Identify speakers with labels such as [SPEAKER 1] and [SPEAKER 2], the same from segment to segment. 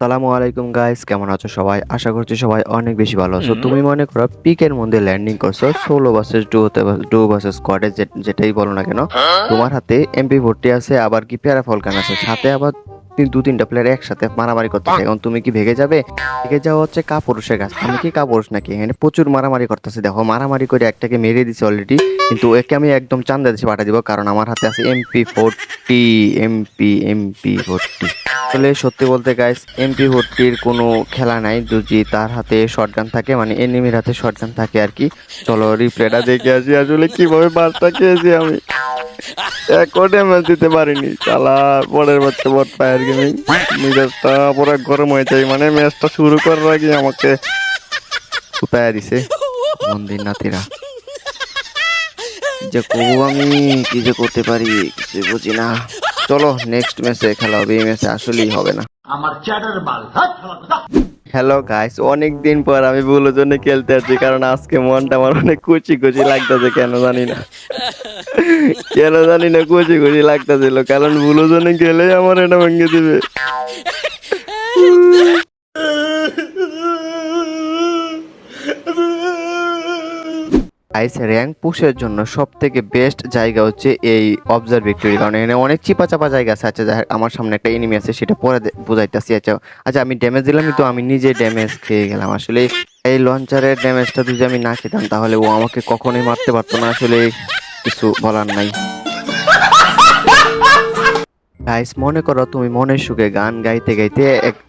[SPEAKER 1] সালামু আলাইকুম গাইস কেমন আছো সবাই? আশা করছি সবাই অনেক বেশি ভালো আছো। তুমি মনে করো পিকের মধ্যে ল্যান্ডিং করছ ষোলো ভার্সেস ডু ডু বাসেস স্কোয়াডে যেটাই বলো না কেন তোমার হাতে এমপি ভর্তি আছে আবার কি প্যারা ফলকান আছে? সাথে আবার দু তিনটা প্লেয়ার একসাথে মারামারি করতেছে। এখন তুমি কি ভেগে যাবে? ভেগে যাওয়া হচ্ছে কাপুরুষের কাজ আমি কি কাপুরুষ নাকি? এখানে প্রচুর মারামারি করতেছে। দেখো মারামারি করে একটাকে মেরে দিছে অলরেডি কিন্তু একে আমি একদম চান্দা দেশে পাঠা দিব কারণ আমার হাতে আছে MP forty MP MP forty আসলে সত্যি বলতে গাইস এমপি ভর্তির কোনো খেলা নাই। যদি তার হাতে শটগান থাকে মানে এনিমির হাতে শটগান থাকে আর কি চলো রিপ্লেটা দেখে আসি আসলে কীভাবে বাসটা খেয়েছি আমি। একও ড্যামেজ দিতে পারিনি। চালা পরের বাচ্চা বট ফায়ার গেমিং। মিজাজটা পুরো গরম হয়ে যায়। মানে ম্যাচটা শুরু করার আগে আমাকে উপায় দিছে। মন্দির নাতিরা। যে করব আমি? কি যে করতে পারি? কিছু বুঝি না। চলো নেক্সট ম্যাচে খেলা হবে। এই ম্যাচে আসলেই হবে না।
[SPEAKER 2] আমার চ্যাটার কথা
[SPEAKER 1] হ্যালো গাইস অনেক দিন পর আমি ভুলো জন্য খেলতে আসছি, কারণ আজকে মনটা আমার অনেক কুচি কুচি লাগতেছে, কেন জানি না। কেন জানি না কুচি কুচি লাগতেছিল, কারণ ভুলো জন্য গেলেই আমার এটা ভেঙে দিবে। গাইস র্যাঙ্ক পুশের জন্য সব থেকে বেস্ট জায়গা হচ্ছে এই অবজারভেটরি কারণ এখানে অনেক চিপা চাপা জায়গা আছে। আচ্ছা আমার সামনে একটা এনিমি আছে, সেটা পরে বোঝাইতেছি। আচ্ছা আচ্ছা আমি ড্যামেজ দিলামই তো, আমি নিজে ড্যামেজ খেয়ে গেলাম। আসলে এই লঞ্চারের ড্যামেজটা যদি আমি না খেতাম, তাহলে ও আমাকে কখনোই মারতে পারতো না। আসলে কিছু বলার নাই। গাইস মনে করো তুমি মনের সুখে গান গাইতে গাইতে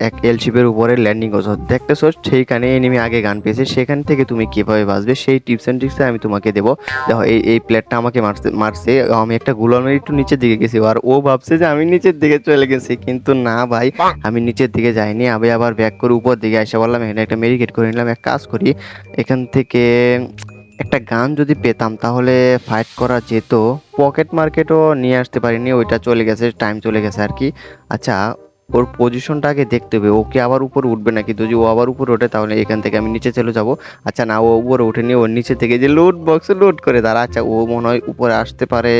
[SPEAKER 1] এক এলশিপের উপরে ল্যান্ডিং করছ। দেখতেছো, সেইখানে এনিমি আগে গান পেয়েছে। সেখান থেকে তুমি কীভাবে বাঁচবে, সেই টিপস এন্ড ট্রিক্স আমি তোমাকে দেবো। দেখো, এই এই প্লেয়ারটা আমাকে মারছে মারছে। আমি একটা গুলামের একটু নিচের দিকে গেছি, আর ও ভাবছে যে আমি নিচের দিকে চলে গেছি। কিন্তু না ভাই, আমি নিচের দিকে যাইনি। আমি আবার ব্যাক করে উপর দিকে এসে বললাম, এখানে একটা মেডিকেট করে নিলাম। এক কাজ করি, এখান থেকে একটা গান যদি পেতাম, তাহলে ফাইট করা যেত। পকেট মার্কেটও নিয়ে আসতে পারিনি, ওইটা চলে গেছে টাইম চলে গেছে আর কি। আচ্ছা ওর পজিশনটা আগে দেখতে হবে ওকে আবার উপর উঠবে নাকি? যদি ও আবার উপরে ওঠে, তাহলে এখান থেকে আমি নিচে চলে যাব। আচ্ছা না, ও উপরে উঠেনি ওর নিচে থেকে যে লোড বক্সে লোড করে দাঁড়া আচ্ছা ও মনে হয় উপরে আসতে পারে।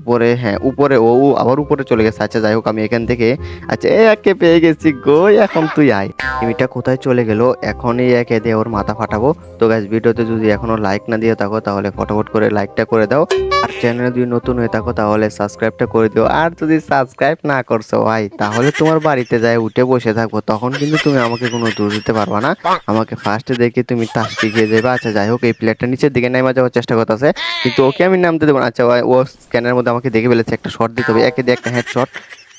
[SPEAKER 1] উপরে হ্যাঁ উপরে, ও আবার উপরে চলে গেছে। আচ্ছা যাই হোক, আমি এখান থেকে আচ্ছা এ একে পেয়ে গেছি গো এখন তুই আয়। এমিটা কোথায় চলে গেল? এখনই একে দিয়ে ওর মাথা ফাটাবো। তো গাছ ভিডিওতে যদি এখনও লাইক না দিয়ে থাকো, তাহলে ফটাফট করে লাইকটা করে দাও। আর চ্যানেলে যদি নতুন হয়ে থাকো, তাহলে সাবস্ক্রাইবটা করে দিও। আর যদি সাবস্ক্রাইব না করছ, ভাই, তাহলে তোমার বাড়িতে যায় উঠে বসে থাকব তখন কিন্তু তুমি আমাকে কোনো দূর দিতে পারবা না। আমাকে ফার্স্টে দেখে তুমি টাস শিখিয়ে দেবে। আচ্ছা যাই হোক, এই প্লেয়ারটা নিচের দিকে নেমে যাওয়ার চেষ্টা করতেছে। কিন্তু ওকে আমি নামতে দেবো আচ্ছা ও স্ক্যানের মধ্যে আমাকে দেখে ফেলেছে, একটা শট দিতে হবে। একে দিয়ে একটা হেডশট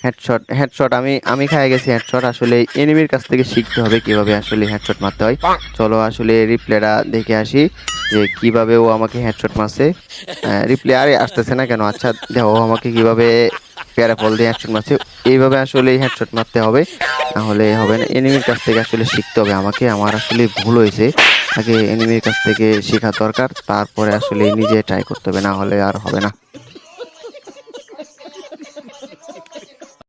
[SPEAKER 1] হেডশট হেডশট আমি আমি খাই গেছি হেডশট আসলে এনিমির কাছ থেকে শিখতে হবে কীভাবে আসলে হেডশট মারতে হয়। চলো আসলে রিপ্লেটা দেখে আসি যে কীভাবে ও আমাকে হেডশট মারছে। রিপ্লে আরে আসতেছে না কেন? আচ্ছা দেখো আমাকে কীভাবে প্যারাফল দিয়ে হেডশট মারছে। এইভাবে আসলে হেডশট মারতে হবে। নাহলে হবে না। এনিমির কাছ থেকে আসলে শিখতে হবে আমাকে। আমার আসলে ভুল হয়েছে। আগে এনিমির কাছ থেকে শেখা দরকার। তারপরে আসলে নিজে ট্রাই করতে হবে। না হলে আর হবে না।